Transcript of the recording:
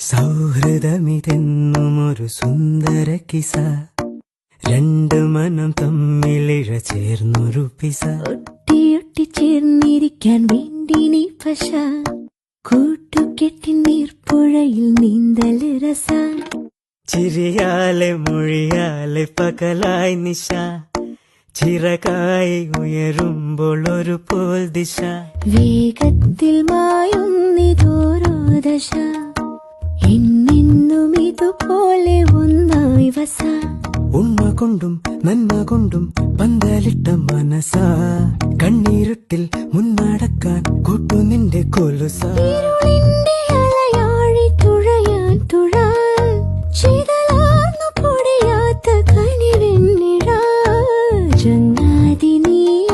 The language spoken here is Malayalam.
സൗഹൃദമിതെന്നും ഒരു സുന്ദര കിസ. രണ്ട് മനം തമ്മിലിഴ ചേർന്നൊരു പിസ. ഒട്ടിയൊട്ടി ചേർന്നിരിക്കാൻ വേണ്ടി നീ പശ. കൂട്ടുകെട്ടി നീർപ്പുഴയിൽ നീന്തൽ രസ. ചിരിയാലെ മൊഴിയാലെ പകലായി നിശ. ചിറകായി ഉയരുമ്പോൾ ഒരു പോൽ ദിശ. വേഗത്തിൽ മായുന്നിതോരോ ദശ. എന്നെന്നും ഇതുപോലെ ഒന്നായി വസ. ഉമ്മ കൊണ്ടും നന്മ കൊണ്ടും പന്തലിട്ട മനസ. കണ്ണീരുട്ടിൽ മുന്നടക്കാൻ കൂട്ടു നിന്റെ കൊലുസ. ജന്നാദിനീ